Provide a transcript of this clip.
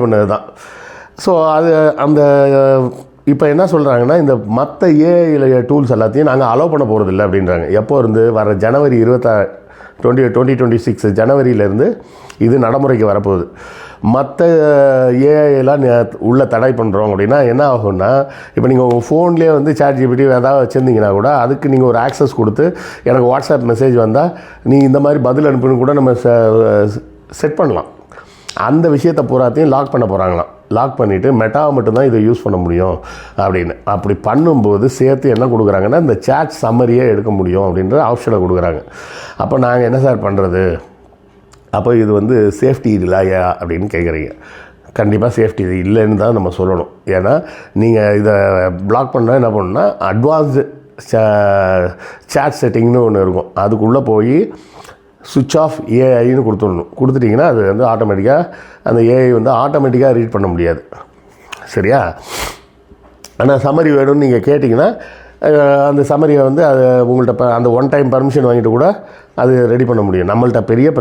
பண்ணது தான் ஸோ அது அந்த இப்போ என்ன சொல்கிறாங்கன்னா இந்த மற்ற ஏஐ டூல்ஸ் எல்லாத்தையும் நாங்கள் அலோவ் பண்ண போகிறதில்ல அப்படின்றாங்க. எப்போ இருந்து? வர ஜனவரி இருபத்தா டுவெண்ட்டி டுவெண்ட்டி டுவெண்ட்டி சிக்ஸ் ஜனவரியிலேருந்து இது நடைமுறைக்கு வரப்போகுது. மற்ற ஏஐலாம் உள்ள தடை பண்ணுறோம் அப்படின்னா என்ன ஆகும்னா இப்போ நீங்கள் உங்கள் ஃபோன்லேயே வந்து சாட் ஜிபிடி ஏதாவது வச்சுருந்தீங்கன்னா கூட அதுக்கு நீங்கள் ஒரு ஆக்சஸ் கொடுத்து எனக்கு வாட்ஸ்அப் மெசேஜ் வந்தால் நீ இந்த மாதிரி பதில் அனுப்புன்னு கூட நம்ம செட் பண்ணலாம். அந்த விஷயத்தை பூராத்தையும் லாக் பண்ண போகிறாங்களாம் லாக் பண்ணிவிட்டு மெட்டாவை மட்டும்தான் இதை யூஸ் பண்ண முடியும் அப்படின்னு. அப்படி பண்ணும்போது சேர்த்து என்ன கொடுக்குறாங்கன்னா இந்த சேட் சம்மரியே எடுக்க முடியும் அப்படின்ற ஆப்ஷனை கொடுக்குறாங்க. அப்போ நாங்கள் என்ன சார் பண்ணுறது அப்போ இது வந்து சேஃப்டி இல்லையா அப்படின்னு கேட்குறீங்க கண்டிப்பாக சேஃப்டி இது இல்லைன்னு தான் நம்ம சொல்லணும். ஏன்னா நீங்கள் இதை பிளாக் பண்ணால் என்ன பண்ணணும்னா அட்வான்ஸ்டு சேட் செட்டிங்னு ஒன்று இருக்கும். அதுக்குள்ளே போய் சுவிட்ச் ஆஃப் ஏஐன்னு கொடுத்துடணும். கொடுத்துட்டிங்கன்னா அது வந்து ஆட்டோமேட்டிக்காக அந்த ஏஐ வந்து ஆட்டோமேட்டிக்காக ரீட் பண்ண முடியாது. சரியா? ஆனால் சம்மரி வேணும்னு நீங்கள் கேட்டிங்கன்னா அந்த சம்மரியை வந்து அது உங்கள்கிட்ட ப- அந்த ஒன் டைம் பர்மிஷன் வாங்கிட்டு கூட அது ரெடி பண்ண முடியும். நம்மள்கிட்ட பெரிய